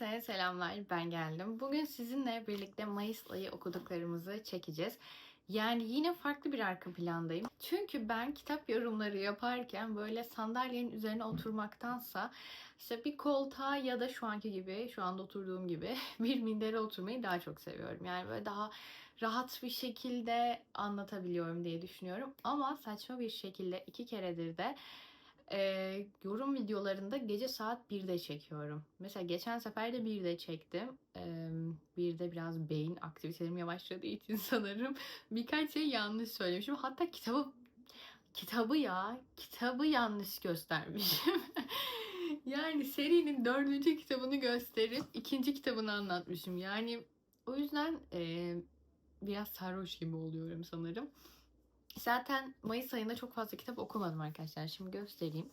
Herkese selamlar, ben geldim. Bugün sizinle birlikte Mayıs ayı okuduklarımızı çekeceğiz. Yani yine farklı bir arka plandayım. Çünkü ben kitap yorumları yaparken böyle sandalyenin üzerine oturmaktansa işte bir koltuğa ya da şu anki gibi, şu anda oturduğum gibi bir mindere oturmayı daha çok seviyorum. Yani böyle daha rahat bir şekilde anlatabiliyorum diye düşünüyorum. Ama saçma bir şekilde iki keredir de e, yorum videolarında gece saat 1'de çekiyorum. Mesela geçen sefer de 1'de çektim. E, bir de biraz beyin aktivitelerim yavaşladığı için sanırım birkaç şey yanlış söylemişim. Hatta kitabı kitabı ya kitabı yanlış göstermişim. yani serinin dördüncü kitabını gösterip ikinci kitabını anlatmışım. Yani o yüzden e, biraz sarhoş gibi oluyorum sanırım. Zaten Mayıs ayında çok fazla kitap okumadım arkadaşlar. Şimdi göstereyim.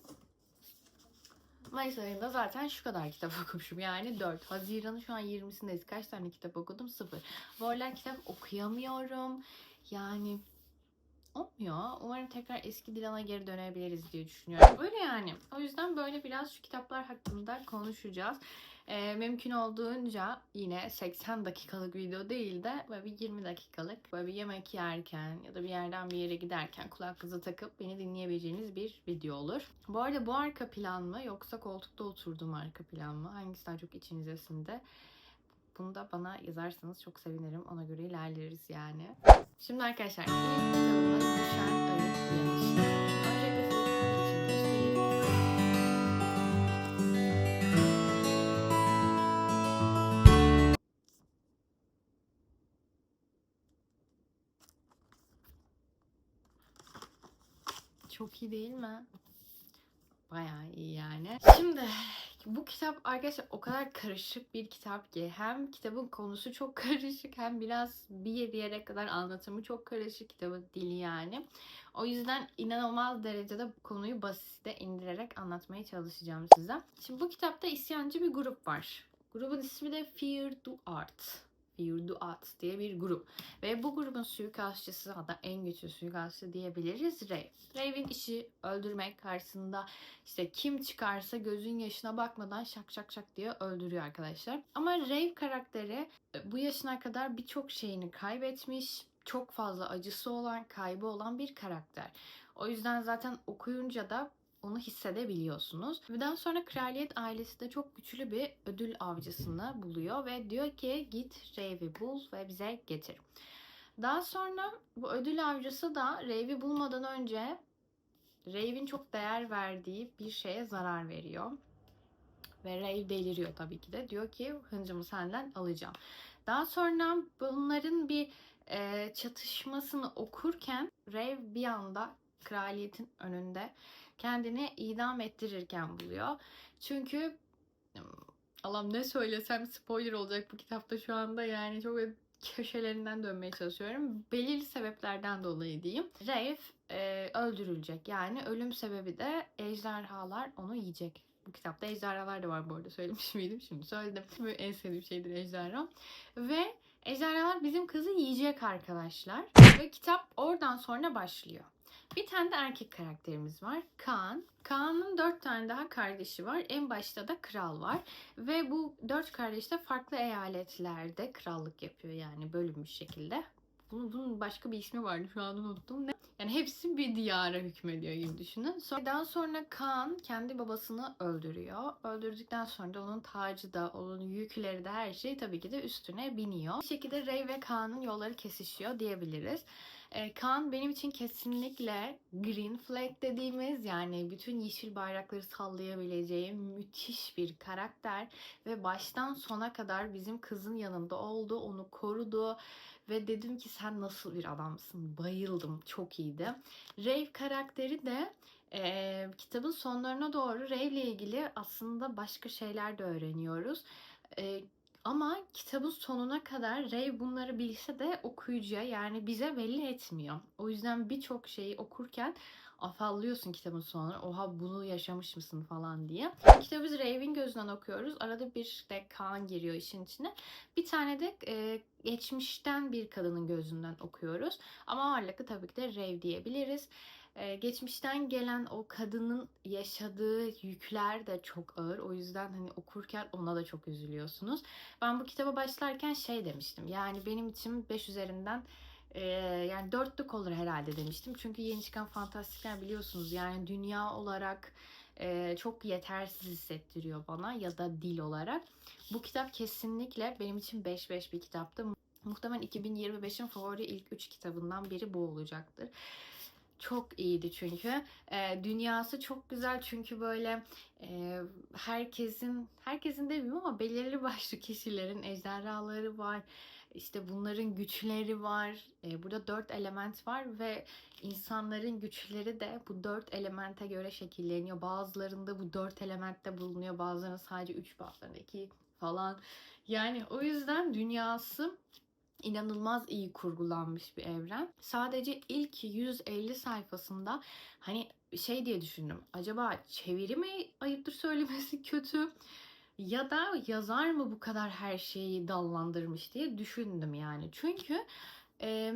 Mayıs ayında zaten şu kadar kitap okumuşum. Yani 4. Haziran'ın şu an 20'sindeyiz. Kaç tane kitap okudum? 0. Bu aralar kitap okuyamıyorum. Yani olmuyor. Umarım tekrar eski Dilan'a geri dönebiliriz diye düşünüyorum. Böyle yani. O yüzden böyle biraz şu kitaplar hakkında konuşacağız. Ee, mümkün olduğunca yine 80 dakikalık video değil de böyle bir 20 dakikalık böyle bir yemek yerken ya da bir yerden bir yere giderken kulaklığı takıp beni dinleyebileceğiniz bir video olur. Bu arada bu arka plan mı yoksa koltukta oturduğum arka plan mı? Hangisi daha çok içinize sindi? Bunu da bana yazarsanız çok sevinirim. Ona göre ilerleriz yani. Şimdi arkadaşlar ilk kitabımız Düşen Arı Uyanışı. Öncelikle Çok iyi değil mi? Bayağı iyi yani. Şimdi bu kitap arkadaşlar o kadar karışık bir kitap ki hem kitabın konusu çok karışık hem biraz bir yere kadar anlatımı çok karışık kitabın dili yani. O yüzden inanılmaz derecede konuyu basite indirerek anlatmaya çalışacağım size. Şimdi bu kitapta isyancı bir grup var. Grubun ismi de Fear the Art. Art diye bir grup. Ve bu grubun suikastçısı hatta en güçlü suikastçı diyebiliriz Rave. Rave'in işi öldürmek karşısında işte kim çıkarsa gözün yaşına bakmadan şak şak şak diye öldürüyor arkadaşlar. Ama Rave karakteri e, bu yaşına kadar birçok şeyini kaybetmiş. Çok fazla acısı olan, kaybı olan bir karakter. O yüzden zaten okuyunca da onu hissedebiliyorsunuz. Ve daha sonra kraliyet ailesi de çok güçlü bir ödül avcısını buluyor ve diyor ki git Rave'i bul ve bize getir. Daha sonra bu ödül avcısı da Rave'i bulmadan önce Rave'in çok değer verdiği bir şeye zarar veriyor. Ve Rave deliriyor tabii ki de. Diyor ki hıncımı senden alacağım. Daha sonra bunların bir e, çatışmasını okurken Rave bir anda kraliyetin önünde kendini idam ettirirken buluyor. Çünkü Allah'ım ne söylesem spoiler olacak bu kitapta şu anda yani çok köşelerinden dönmeye çalışıyorum. Belirli sebeplerden dolayı diyeyim. Rafe e, öldürülecek. Yani ölüm sebebi de ejderhalar onu yiyecek. Bu kitapta ejderhalar da var bu arada söylemiş miydim? Şimdi söyledim. Böyle en sevdiğim şeydir ejderha. Ve ejderhalar bizim kızı yiyecek arkadaşlar. Ve kitap oradan sonra başlıyor. Bir tane de erkek karakterimiz var. Kaan. Kaan'ın dört tane daha kardeşi var. En başta da kral var. Ve bu dört kardeş de farklı eyaletlerde krallık yapıyor yani bölünmüş şekilde. Bunun, başka bir ismi vardı şu an unuttum. Ne? Yani hepsi bir diyara hükmediyor gibi düşünün. Sonra, daha sonra Kaan kendi babasını öldürüyor. Öldürdükten sonra da onun tacı da, onun yükleri de her şey tabii ki de üstüne biniyor. Bir şekilde Rey ve Kaan'ın yolları kesişiyor diyebiliriz. E, Kaan benim için kesinlikle green flag dediğimiz yani bütün yeşil bayrakları sallayabileceğim müthiş bir karakter ve baştan sona kadar bizim kızın yanında oldu, onu korudu ve dedim ki sen nasıl bir adamsın bayıldım çok iyiydi. Rave karakteri de e, kitabın sonlarına doğru Rave ile ilgili aslında başka şeyler de öğreniyoruz. E, ama kitabın sonuna kadar Ray bunları bilse de okuyucuya yani bize belli etmiyor. O yüzden birçok şeyi okurken afallıyorsun kitabın sonuna. Oha bunu yaşamış mısın falan diye. Kitabı biz Rave'in gözünden okuyoruz. Arada bir de Kaan giriyor işin içine. Bir tane de e, geçmişten bir kadının gözünden okuyoruz. Ama ağırlıklı tabii ki de Rave diyebiliriz. Ee, geçmişten gelen o kadının yaşadığı yükler de çok ağır. O yüzden hani okurken ona da çok üzülüyorsunuz. Ben bu kitaba başlarken şey demiştim. Yani benim için 5 üzerinden e, yani dörtlük olur herhalde demiştim. Çünkü yeni çıkan fantastikler biliyorsunuz yani dünya olarak e, çok yetersiz hissettiriyor bana ya da dil olarak. Bu kitap kesinlikle benim için 5-5 bir kitaptı. Muhtemelen 2025'in favori ilk 3 kitabından biri bu olacaktır. Çok iyiydi çünkü. E, dünyası çok güzel çünkü böyle e, herkesin, herkesin demeyeyim ama belirli başlı kişilerin ejderhaları var. İşte bunların güçleri var. E, burada dört element var ve insanların güçleri de bu dört elemente göre şekilleniyor. Bazılarında bu dört elementte bulunuyor. Bazılarında sadece üç, bazılarında iki falan. Yani o yüzden dünyası inanılmaz iyi kurgulanmış bir evren. Sadece ilk 150 sayfasında hani şey diye düşündüm. Acaba çeviri mi ayıptır söylemesi kötü? Ya da yazar mı bu kadar her şeyi dallandırmış diye düşündüm yani. Çünkü e,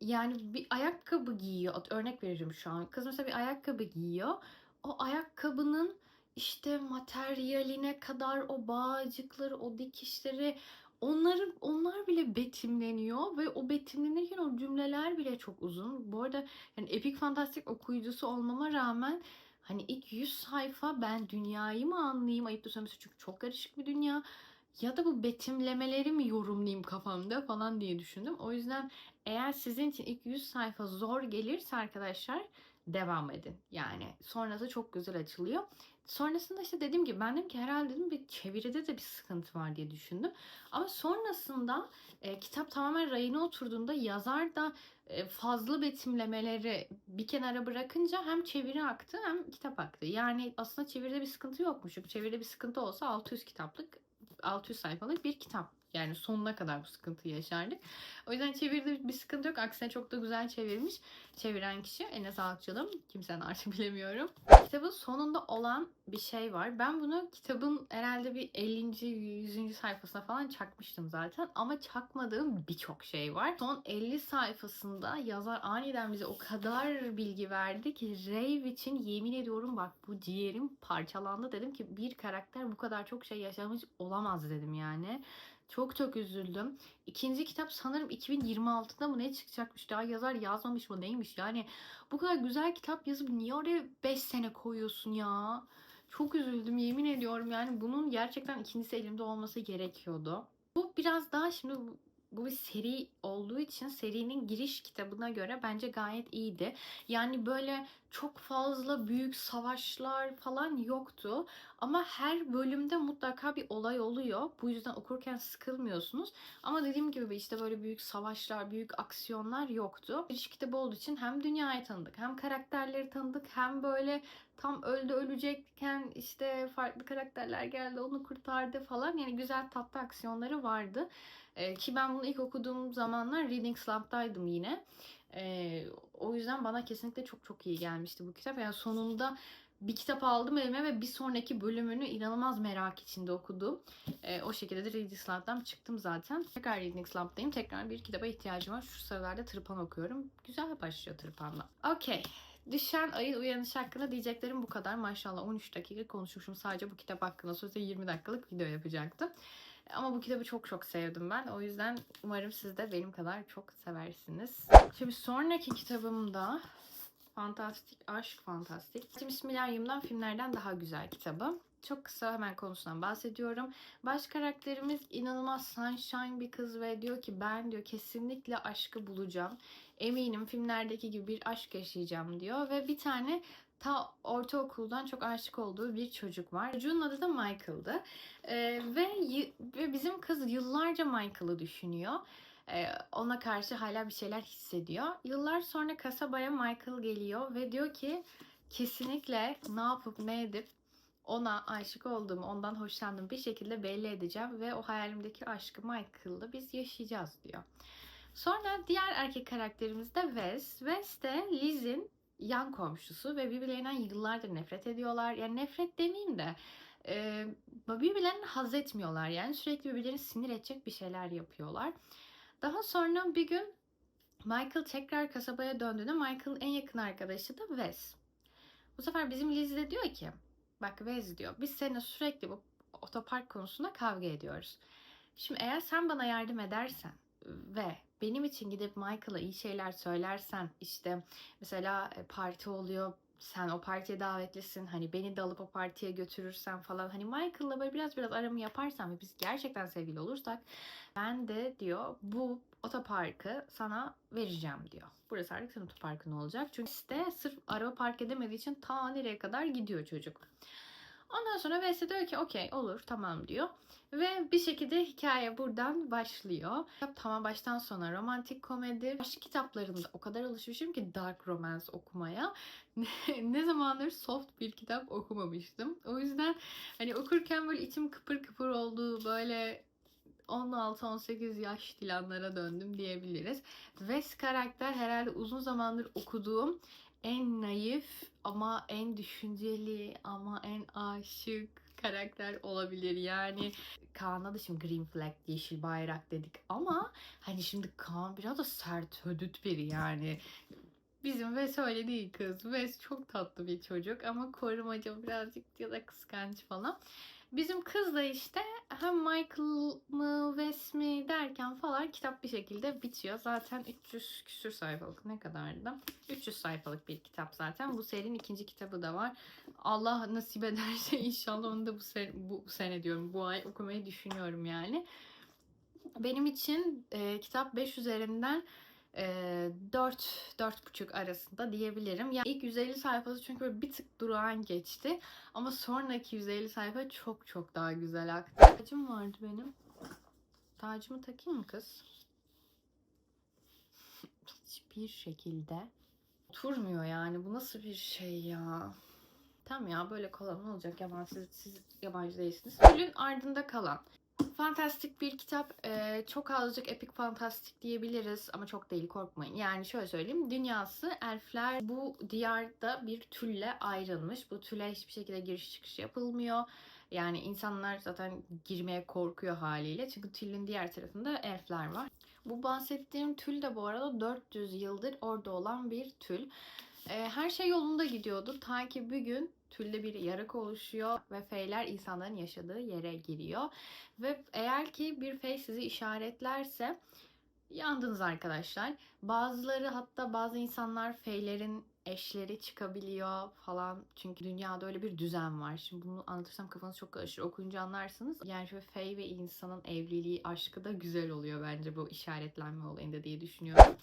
yani bir ayakkabı giyiyor. Örnek veririm şu an. Kız mesela bir ayakkabı giyiyor. O ayakkabının işte materyaline kadar o bağcıkları, o dikişleri onları onlar bile betimleniyor ve o betimlenirken o cümleler bile çok uzun. Bu arada yani epik fantastik okuyucusu olmama rağmen hani ilk 100 sayfa ben dünyayı mı anlayayım ayıptır söylemesi çünkü çok karışık bir dünya ya da bu betimlemeleri mi yorumlayayım kafamda falan diye düşündüm. O yüzden eğer sizin için ilk 100 sayfa zor gelirse arkadaşlar devam edin. Yani sonrası çok güzel açılıyor. Sonrasında işte dediğim gibi ben dedim ki herhalde dedim bir çeviride de bir sıkıntı var diye düşündüm. Ama sonrasında e, kitap tamamen rayına oturduğunda yazar da e, fazla betimlemeleri bir kenara bırakınca hem çeviri aktı hem kitap aktı. Yani aslında çeviride bir sıkıntı yokmuş. Çünkü çeviride bir sıkıntı olsa 600 kitaplık 600 sayfalık bir kitap. Yani sonuna kadar bu sıkıntıyı yaşardık. O yüzden çeviride bir sıkıntı yok. Aksine çok da güzel çevirmiş. Çeviren kişi Enes Sağlıkçılım. Kimsenin artık bilemiyorum. Kitabın sonunda olan bir şey var. Ben bunu kitabın herhalde bir 50. 100. sayfasına falan çakmıştım zaten. Ama çakmadığım birçok şey var. Son 50 sayfasında yazar aniden bize o kadar bilgi verdi ki Rave için yemin ediyorum bak bu ciğerim parçalandı. Dedim ki bir karakter bu kadar çok şey yaşamış olamaz dedim yani. Çok çok üzüldüm. İkinci kitap sanırım 2026'da mı ne çıkacakmış? Daha yazar yazmamış mı neymiş? Yani bu kadar güzel kitap yazıp niye oraya 5 sene koyuyorsun ya? Çok üzüldüm yemin ediyorum. Yani bunun gerçekten ikincisi elimde olması gerekiyordu. Bu biraz daha şimdi bu bir seri olduğu için serinin giriş kitabına göre bence gayet iyiydi. Yani böyle çok fazla büyük savaşlar falan yoktu. Ama her bölümde mutlaka bir olay oluyor. Bu yüzden okurken sıkılmıyorsunuz. Ama dediğim gibi işte böyle büyük savaşlar, büyük aksiyonlar yoktu. Giriş kitabı olduğu için hem dünyayı tanıdık, hem karakterleri tanıdık, hem böyle tam öldü ölecekken işte farklı karakterler geldi onu kurtardı falan. Yani güzel tatlı aksiyonları vardı. Ee, ki ben bunu ilk okuduğum zamanlar Reading Slump'taydım yine. Ee, o yüzden bana kesinlikle çok çok iyi gelmişti bu kitap. Yani sonunda bir kitap aldım elime ve bir sonraki bölümünü inanılmaz merak içinde okudum. Ee, o şekilde de Reading Slump'tan çıktım zaten. Tekrar Reading Slump'tayım. Tekrar bir kitaba ihtiyacım var. Şu sıralarda tırpan okuyorum. Güzel başlıyor tırpanla. Okey. Düşen ayın uyanışı hakkında diyeceklerim bu kadar. Maşallah 13 dakika konuşmuşum sadece bu kitap hakkında. Sözde 20 dakikalık video yapacaktım. Ama bu kitabı çok çok sevdim ben. O yüzden umarım siz de benim kadar çok seversiniz. Şimdi sonraki kitabımda Fantastik, Aşk Fantastik. James Millennium'dan filmlerden daha güzel kitabı. Çok kısa hemen konusundan bahsediyorum. Baş karakterimiz inanılmaz sunshine bir kız ve diyor ki ben diyor kesinlikle aşkı bulacağım. Eminim filmlerdeki gibi bir aşk yaşayacağım diyor. Ve bir tane ta ortaokuldan çok aşık olduğu bir çocuk var. Çocuğun adı da Michael'dı. Ee, ve, ve bizim kız yıllarca Michael'ı düşünüyor. Ee, ona karşı hala bir şeyler hissediyor. Yıllar sonra kasabaya Michael geliyor ve diyor ki kesinlikle ne yapıp ne edip ona aşık olduğumu, ondan hoşlandığımı bir şekilde belli edeceğim ve o hayalimdeki aşkı Michael'la biz yaşayacağız diyor. Sonra diğer erkek karakterimiz de Wes. Wes de Liz'in yan komşusu ve birbirlerinden yıllardır nefret ediyorlar. Yani nefret demeyeyim de e, birbirlerini haz etmiyorlar. Yani sürekli birbirlerini sinir edecek bir şeyler yapıyorlar. Daha sonra bir gün Michael tekrar kasabaya döndüğünde Michael'ın en yakın arkadaşı da Wes. Bu sefer bizim Liz de diyor ki bak Wes diyor biz seninle sürekli bu otopark konusunda kavga ediyoruz. Şimdi eğer sen bana yardım edersen ve benim için gidip Michael'a iyi şeyler söylersen işte mesela e, parti oluyor sen o partiye davetlisin hani beni de alıp o partiye götürürsen falan hani Michael'la böyle biraz biraz aramı yaparsan ve biz gerçekten sevgili olursak ben de diyor bu otoparkı sana vereceğim diyor. Burası artık senin otoparkın olacak. Çünkü işte sırf araba park edemediği için ta nereye kadar gidiyor çocuk. Ondan sonra Wesley diyor ki okey olur tamam diyor. Ve bir şekilde hikaye buradan başlıyor. Kitap Tamam baştan sona romantik komedi. Aşk kitaplarında o kadar alışmışım ki dark romance okumaya. ne zamandır soft bir kitap okumamıştım. O yüzden hani okurken böyle içim kıpır kıpır olduğu böyle 16-18 yaş Dilanlara döndüm diyebiliriz. Wes karakter herhalde uzun zamandır okuduğum en naif ama en düşünceli ama en aşık karakter olabilir. Yani Kaan'a da şimdi green flag, yeşil bayrak dedik ama hani şimdi Kaan biraz da sert, hödüt biri yani. Bizim Wes öyle değil kız. Wes çok tatlı bir çocuk ama korumacı birazcık ya da kıskanç falan. Bizim kız da işte hem Michael mı Wes mi derken falan kitap bir şekilde bitiyor. Zaten 300 küsür sayfalık ne kadardı? 300 sayfalık bir kitap zaten. Bu serinin ikinci kitabı da var. Allah nasip ederse inşallah onu da bu sene, bu sene diyorum. Bu ay okumayı düşünüyorum yani. Benim için e, kitap 5 üzerinden e, 4 4,5 arasında diyebilirim. Yani ilk 150 sayfası çünkü böyle bir tık durağan geçti. Ama sonraki 150 sayfa çok çok daha güzel aktı. Tacım vardı benim. Tacımı takayım mı kız? Hiçbir şekilde oturmuyor yani. Bu nasıl bir şey ya? Tamam ya böyle kalan olacak yabancı siz yabancı değilsiniz. Gülün ardında kalan. Fantastik bir kitap. Ee, çok azıcık epik fantastik diyebiliriz ama çok değil korkmayın. Yani şöyle söyleyeyim. Dünyası elfler bu diyarda bir tülle ayrılmış. Bu tüle hiçbir şekilde giriş çıkış yapılmıyor. Yani insanlar zaten girmeye korkuyor haliyle. Çünkü tülün diğer tarafında elfler var. Bu bahsettiğim tül de bu arada 400 yıldır orada olan bir tül. Ee, her şey yolunda gidiyordu. Ta ki bir gün tülde bir yarık oluşuyor ve feyler insanların yaşadığı yere giriyor. Ve eğer ki bir fey sizi işaretlerse yandınız arkadaşlar. Bazıları hatta bazı insanlar feylerin eşleri çıkabiliyor falan. Çünkü dünyada öyle bir düzen var. Şimdi bunu anlatırsam kafanız çok karışır. Okuyunca anlarsınız. Yani şöyle fey ve insanın evliliği, aşkı da güzel oluyor bence bu işaretlenme olayında diye düşünüyorum.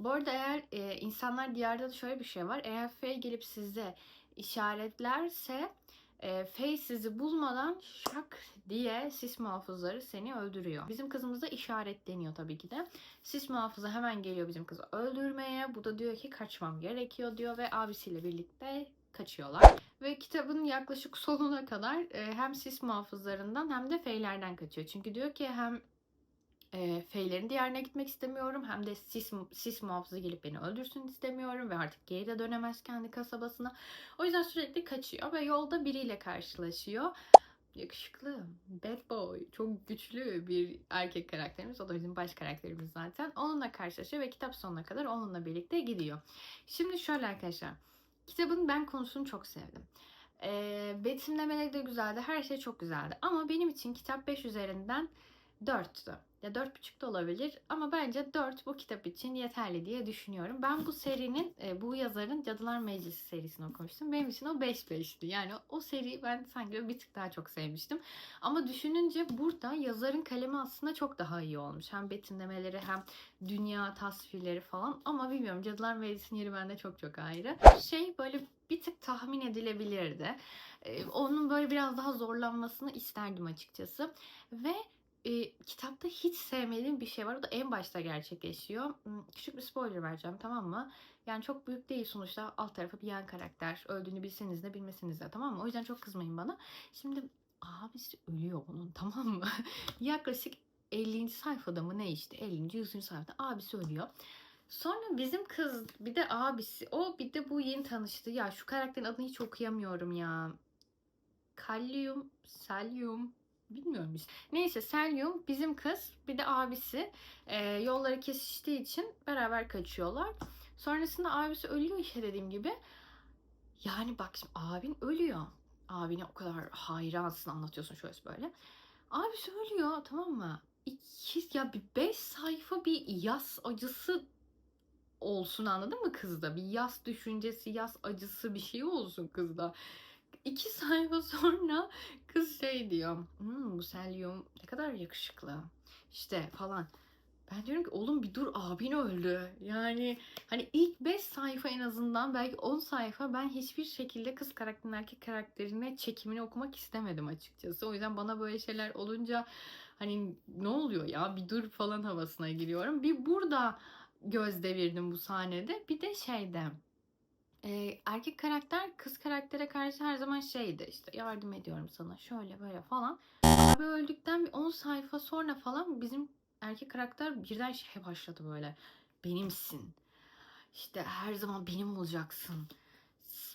Bu arada eğer e, insanlar diyarda da şöyle bir şey var. Eğer fey gelip size işaretlerse e, Faye sizi bulmadan şak diye sis muhafızları seni öldürüyor. Bizim kızımız da işaretleniyor tabii ki de. Sis muhafızı hemen geliyor bizim kızı öldürmeye. Bu da diyor ki kaçmam gerekiyor diyor ve abisiyle birlikte kaçıyorlar. Ve kitabın yaklaşık sonuna kadar e, hem sis muhafızlarından hem de feylerden kaçıyor. Çünkü diyor ki hem e, feylerin diğerine gitmek istemiyorum. Hem de sis, sis muhafızı gelip beni öldürsün istemiyorum. Ve artık geri de dönemez kendi kasabasına. O yüzden sürekli kaçıyor ve yolda biriyle karşılaşıyor. Yakışıklı, bad boy, çok güçlü bir erkek karakterimiz. O da bizim baş karakterimiz zaten. Onunla karşılaşıyor ve kitap sonuna kadar onunla birlikte gidiyor. Şimdi şöyle arkadaşlar. Kitabın ben konusunu çok sevdim. E, betimlemeleri de güzeldi. Her şey çok güzeldi. Ama benim için kitap 5 üzerinden 4'tü. Ya 4.5 da olabilir ama bence 4 bu kitap için yeterli diye düşünüyorum. Ben bu serinin, e, bu yazarın Cadılar Meclisi serisini okumuştum. Benim için o 5-5'ti. Yani o seri ben sanki bir tık daha çok sevmiştim. Ama düşününce burada yazarın kalemi aslında çok daha iyi olmuş. Hem betimlemeleri hem dünya tasvirleri falan. Ama bilmiyorum Cadılar Meclisi'nin yeri bende çok çok ayrı. Şey böyle bir tık tahmin edilebilirdi. E, onun böyle biraz daha zorlanmasını isterdim açıkçası. Ve e, kitapta hiç sevmediğim bir şey var. O da en başta gerçekleşiyor. Küçük bir spoiler vereceğim tamam mı? Yani çok büyük değil sonuçta alt tarafı bir yan karakter. Öldüğünü bilseniz de bilmeseniz de tamam mı? O yüzden çok kızmayın bana. Şimdi abisi ölüyor bunun tamam mı? Yaklaşık 50. sayfada mı ne işte 50. 100. sayfada abisi ölüyor. Sonra bizim kız bir de abisi o bir de bu yeni tanıştı. Ya şu karakterin adını hiç okuyamıyorum ya. Kalyum, Salyum Bilmiyorum işte. Neyse Selyum bizim kız bir de abisi e, yolları kesiştiği için beraber kaçıyorlar. Sonrasında abisi ölüyor işte dediğim gibi. Yani bak şimdi abin ölüyor. Abine o kadar hayransın anlatıyorsun şöyle böyle. Abisi ölüyor tamam mı? İki, ya bir beş sayfa bir yaz acısı olsun anladın mı kızda? Bir yaz düşüncesi, yaz acısı bir şey olsun kızda. İki sayfa sonra kız şey diyor. Hmm, bu Selyum ne kadar yakışıklı. İşte falan. Ben diyorum ki oğlum bir dur abin öldü. Yani hani ilk 5 sayfa en azından belki 10 sayfa ben hiçbir şekilde kız karakterin erkek karakterine çekimini okumak istemedim açıkçası. O yüzden bana böyle şeyler olunca hani ne oluyor ya bir dur falan havasına giriyorum. Bir burada göz devirdim bu sahnede. Bir de şeyde e, erkek karakter kız karaktere karşı her zaman şeydi işte yardım ediyorum sana şöyle böyle falan. Abi öldükten bir 10 sayfa sonra falan bizim erkek karakter birden şey başladı böyle. Benimsin. İşte her zaman benim olacaksın.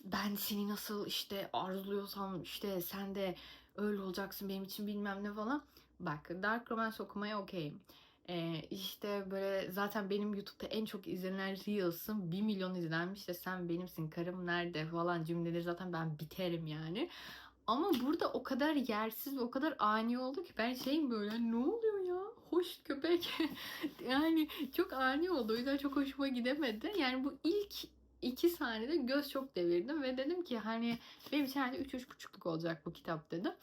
Ben seni nasıl işte arzuluyorsam işte sen de öyle olacaksın benim için bilmem ne falan. Bak Dark Romance okumaya okeyim. Ee, işte böyle zaten benim YouTube'da en çok izlenen Reels'ım 1 milyon izlenmiş de sen benimsin karım nerede falan cümleleri zaten ben biterim yani. Ama burada o kadar yersiz ve o kadar ani oldu ki ben şeyim böyle ne oluyor ya? Hoş köpek. yani çok ani oldu. O yüzden çok hoşuma gidemedi. Yani bu ilk iki sahnede göz çok devirdim ve dedim ki hani benim için herhalde 3-3,5'luk olacak bu kitap dedim.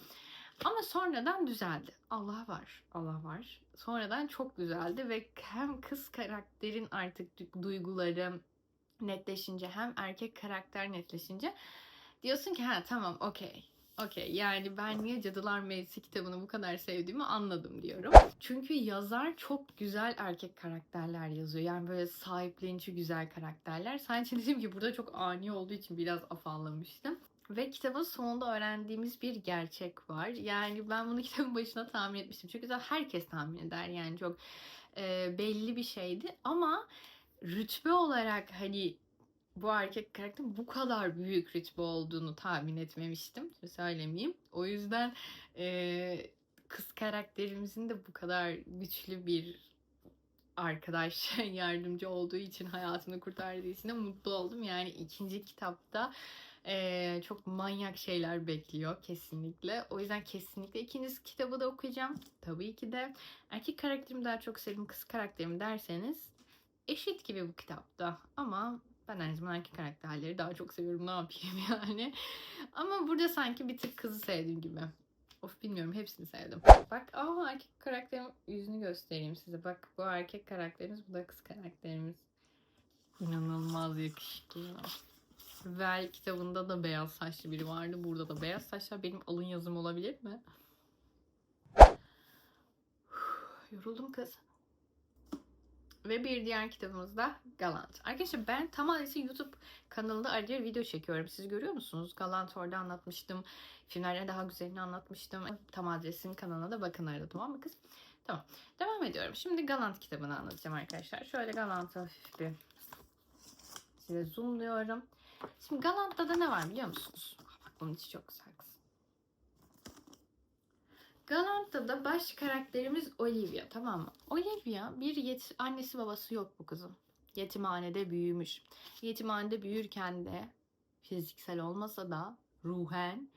Ama sonradan düzeldi. Allah var. Allah var. Sonradan çok düzeldi ve hem kız karakterin artık du- duyguları netleşince hem erkek karakter netleşince diyorsun ki ha tamam okey. Okey yani ben niye Cadılar Meclisi kitabını bu kadar sevdiğimi anladım diyorum. Çünkü yazar çok güzel erkek karakterler yazıyor. Yani böyle sahiplenici güzel karakterler. Sadece dedim ki burada çok ani olduğu için biraz afallamıştım. Ve kitabın sonunda öğrendiğimiz bir gerçek var. Yani ben bunu kitabın başına tahmin etmiştim. Çünkü zaten herkes tahmin eder. Yani çok e, belli bir şeydi. Ama rütbe olarak hani bu erkek karakterin bu kadar büyük rütbe olduğunu tahmin etmemiştim. Şimdi söylemeyeyim. O yüzden e, kız karakterimizin de bu kadar güçlü bir arkadaş yardımcı olduğu için hayatını kurtardığı için de mutlu oldum. Yani ikinci kitapta ee, çok manyak şeyler bekliyor kesinlikle. O yüzden kesinlikle ikinci kitabı da okuyacağım. Tabii ki de erkek karakterimi daha çok sevdim, kız karakterimi derseniz eşit gibi bu kitapta. Ama ben her zaman erkek karakterleri daha çok seviyorum. Ne yapayım yani. Ama burada sanki bir tık kızı sevdiğim gibi. Of bilmiyorum hepsini sevdim. Bak aa erkek karakterimin yüzünü göstereyim size. Bak bu erkek karakterimiz bu da kız karakterimiz. İnanılmaz yakışıklı. Vel kitabında da beyaz saçlı biri vardı. Burada da beyaz saçlı. Benim alın yazım olabilir mi? Yoruldum kız. Ve bir diğer kitabımız da Galant. Arkadaşlar ben tam adresi YouTube kanalında araya video çekiyorum. Siz görüyor musunuz? Galant orada anlatmıştım. Filmlerde daha güzelini anlatmıştım. Tam adresin kanalına da bakın arada tamam mı kız? Tamam. Devam ediyorum. Şimdi Galant kitabını anlatacağım arkadaşlar. Şöyle Galant'ı hafif bir size zoomluyorum. Şimdi Galant'ta ne var biliyor musunuz? Bak bunun içi çok güzel kız. Galant'ta baş karakterimiz Olivia tamam mı? Olivia bir yet annesi babası yok bu kızın. Yetimhanede büyümüş. Yetimhanede büyürken de fiziksel olmasa da ruhen,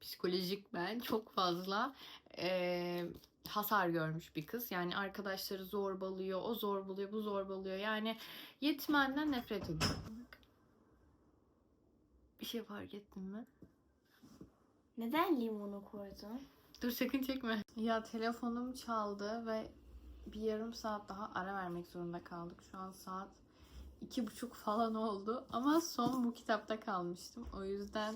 psikolojik ben çok fazla eee, hasar görmüş bir kız. Yani arkadaşları zorbalıyor, o zorbalıyor, bu zorbalıyor. Yani yetimhaneden nefret ediyor. Bir şey fark ettin mi? Neden limonu koydun? Dur sakın çekme. Ya telefonum çaldı ve bir yarım saat daha ara vermek zorunda kaldık. Şu an saat iki buçuk falan oldu. Ama son bu kitapta kalmıştım. O yüzden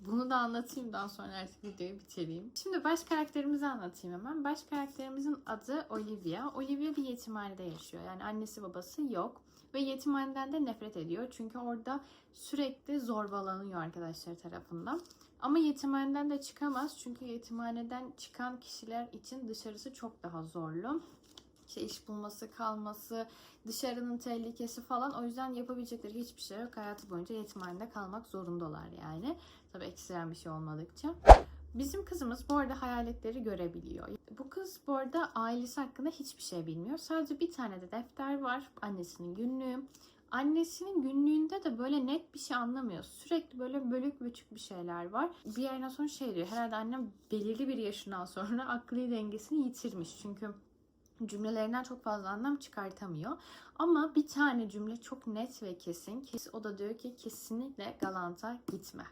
bunu da anlatayım daha sonra artık videoyu bitireyim. Şimdi baş karakterimizi anlatayım hemen. Baş karakterimizin adı Olivia. Olivia bir yetimhanede yaşıyor. Yani annesi babası yok. Ve yetimhaneden de nefret ediyor. Çünkü orada sürekli zorbalanıyor arkadaşları tarafından. Ama yetimhaneden de çıkamaz. Çünkü yetimhaneden çıkan kişiler için dışarısı çok daha zorlu. İşte iş bulması, kalması, dışarının tehlikesi falan. O yüzden yapabilecekleri hiçbir şey yok. Hayatı boyunca yetimhanede kalmak zorundalar yani. Tabii ekstrem bir şey olmadıkça. Bizim kızımız bu arada hayaletleri görebiliyor. Bu kız bu arada ailesi hakkında hiçbir şey bilmiyor. Sadece bir tane de defter var. Annesinin günlüğü. Annesinin günlüğünde de böyle net bir şey anlamıyor. Sürekli böyle bölük bölük bir şeyler var. Bir yerden sonra şey diyor. Herhalde annem belirli bir yaşından sonra akli dengesini yitirmiş. Çünkü cümlelerinden çok fazla anlam çıkartamıyor. Ama bir tane cümle çok net ve kesin. Kes- O da diyor ki kesinlikle Galant'a gitme.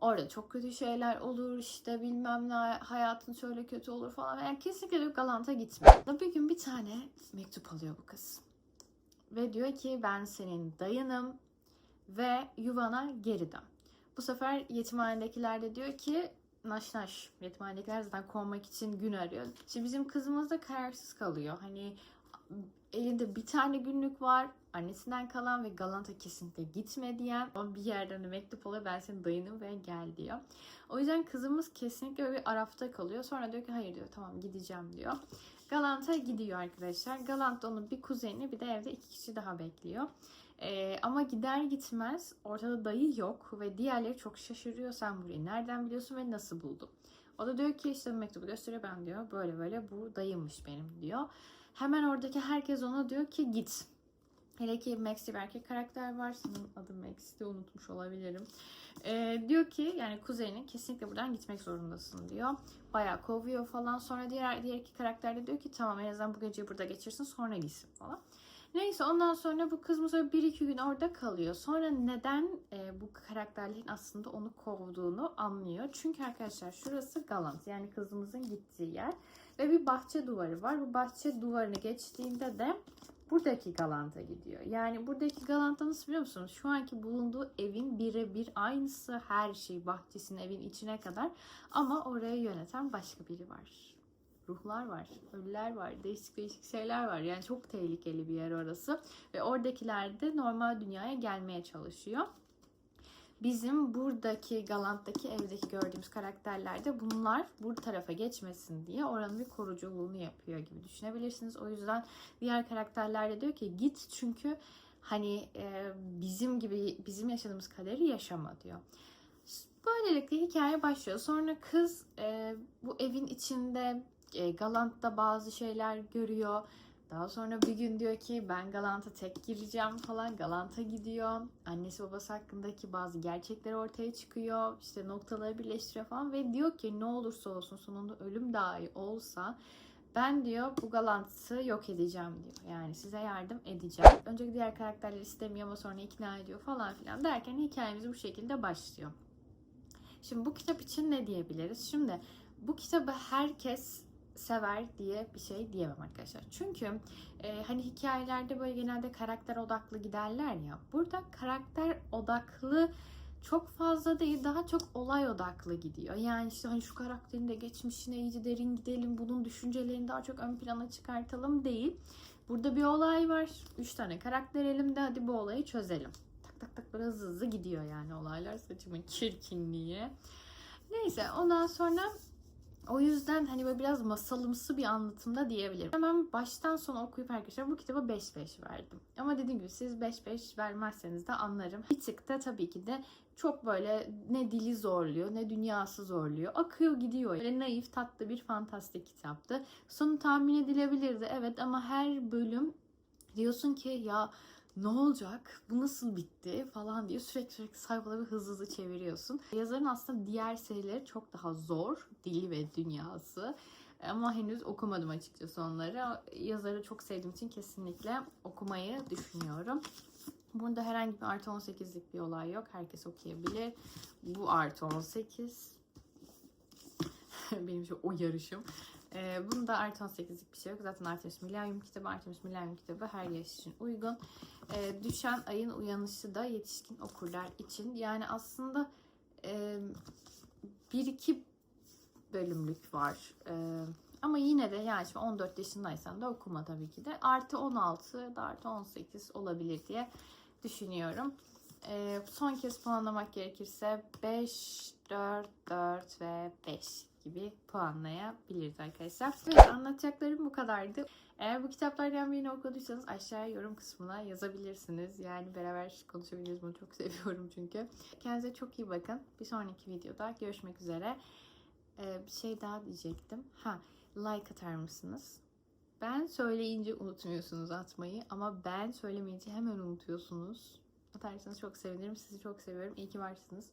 Orada çok kötü şeyler olur işte bilmem ne hayatın şöyle kötü olur falan. Yani kesinlikle diyor Galant'a gitme. Bir gün bir tane mektup alıyor bu kız. Ve diyor ki ben senin dayınım ve yuvana geri dön. Bu sefer yetimhanedekiler de diyor ki naş naş yetimhanedekiler zaten kovmak için gün arıyor. Şimdi bizim kızımız da kararsız kalıyor. Hani elinde bir tane günlük var. Annesinden kalan ve Galanta kesinlikle gitme diyen o bir yerden de mektup oluyor ben senin dayınım ve gel diyor. O yüzden kızımız kesinlikle bir arafta kalıyor. Sonra diyor ki hayır diyor tamam gideceğim diyor. Galanta gidiyor arkadaşlar. Galant da onun bir kuzeni bir de evde iki kişi daha bekliyor. Ee, ama gider gitmez ortada dayı yok ve diğerleri çok şaşırıyor. Sen burayı nereden biliyorsun ve nasıl buldun? O da diyor ki işte bu mektubu gösteriyor ben diyor böyle böyle bu dayımmış benim diyor. Hemen oradaki herkes ona diyor ki git. Hele ki Max diye bir erkek karakter var. Sanırım adı Max diye unutmuş olabilirim. Ee, diyor ki yani kuzenin kesinlikle buradan gitmek zorundasın diyor. Bayağı kovuyor falan. Sonra diğer diğer iki karakter de diyor ki tamam en azından bu geceyi burada geçirsin sonra gitsin falan. Neyse ondan sonra bu kız mesela bir iki gün orada kalıyor. Sonra neden e, bu karakterlerin aslında onu kovduğunu anlıyor. Çünkü arkadaşlar şurası Galant yani kızımızın gittiği yer. Ve bir bahçe duvarı var. Bu bahçe duvarını geçtiğinde de buradaki Galant'a gidiyor. Yani buradaki Galant'a nasıl biliyor musunuz? Şu anki bulunduğu evin birebir aynısı her şey. Bahçesinin evin içine kadar. Ama orayı yöneten başka biri var. Ruhlar var, ölüler var, değişik değişik şeyler var. Yani çok tehlikeli bir yer orası. Ve oradakiler de normal dünyaya gelmeye çalışıyor. Bizim buradaki Galant'taki evdeki gördüğümüz karakterler de bunlar bu tarafa geçmesin diye oranın bir koruculuğunu yapıyor gibi düşünebilirsiniz. O yüzden diğer karakterler de diyor ki git çünkü hani e, bizim gibi bizim yaşadığımız kaderi yaşama diyor. Böylelikle hikaye başlıyor. Sonra kız e, bu evin içinde e, Galant'ta bazı şeyler görüyor. Daha sonra bir gün diyor ki ben Galant'a tek gireceğim falan. Galant'a gidiyor. Annesi babası hakkındaki bazı gerçekler ortaya çıkıyor. İşte noktaları birleştiriyor falan. Ve diyor ki ne olursa olsun sonunda ölüm dahi olsa ben diyor bu Galant'ı yok edeceğim diyor. Yani size yardım edeceğim. Önceki diğer karakterler istemiyor ama sonra ikna ediyor falan filan derken hikayemiz bu şekilde başlıyor. Şimdi bu kitap için ne diyebiliriz? Şimdi bu kitabı herkes sever diye bir şey diyemem arkadaşlar. Çünkü e, hani hikayelerde böyle genelde karakter odaklı giderler ya. Burada karakter odaklı çok fazla değil daha çok olay odaklı gidiyor. Yani işte hani şu karakterin de geçmişine iyice derin gidelim. Bunun düşüncelerini daha çok ön plana çıkartalım değil. Burada bir olay var. Üç tane karakter elimde. Hadi bu olayı çözelim. Tak tak tak böyle hızlı hızlı gidiyor yani olaylar. Saçımın çirkinliği. Neyse ondan sonra o yüzden hani böyle biraz masalımsı bir anlatımda diyebilirim. Hemen baştan sona okuyup arkadaşlar bu kitaba 5-5 verdim. Ama dediğim gibi siz 5-5 vermezseniz de anlarım. Bir tık da tabii ki de çok böyle ne dili zorluyor ne dünyası zorluyor. Akıyor gidiyor. Böyle naif tatlı bir fantastik kitaptı. Sonu tahmin edilebilirdi evet ama her bölüm diyorsun ki ya ne olacak? Bu nasıl bitti? falan diye sürekli sürekli sayfaları hızlı hızlı çeviriyorsun. Yazarın aslında diğer serileri çok daha zor. Dili ve dünyası. Ama henüz okumadım açıkçası onları. Yazarı çok sevdiğim için kesinlikle okumayı düşünüyorum. Bunda herhangi bir artı 18'lik bir olay yok. Herkes okuyabilir. Bu artı 18. Benim şu o yarışım. Ee, bunda artı 18'lik bir şey yok. Zaten Artemis Milenyum kitabı, Artemis Milenyum kitabı her yaş için uygun. Ee, düşen ayın uyanışı da yetişkin okurlar için. Yani aslında e, bir iki bölümlük var. E, ama yine de yani şimdi 14 yaşındaysan da okuma tabii ki de. Artı 16 da artı 18 olabilir diye düşünüyorum. E, son kez puanlamak gerekirse 5, 4, 4 ve 5 gibi puanlayabiliriz arkadaşlar. Evet anlatacaklarım bu kadardı. Eğer bu kitaplardan birini okuduysanız aşağıya yorum kısmına yazabilirsiniz. Yani beraber konuşabiliriz. Bunu çok seviyorum çünkü. Kendinize çok iyi bakın. Bir sonraki videoda görüşmek üzere. Ee, bir şey daha diyecektim. Ha, like atar mısınız? Ben söyleyince unutmuyorsunuz atmayı ama ben söylemeyince hemen unutuyorsunuz. Atarsanız çok sevinirim. Sizi çok seviyorum. İyi ki varsınız.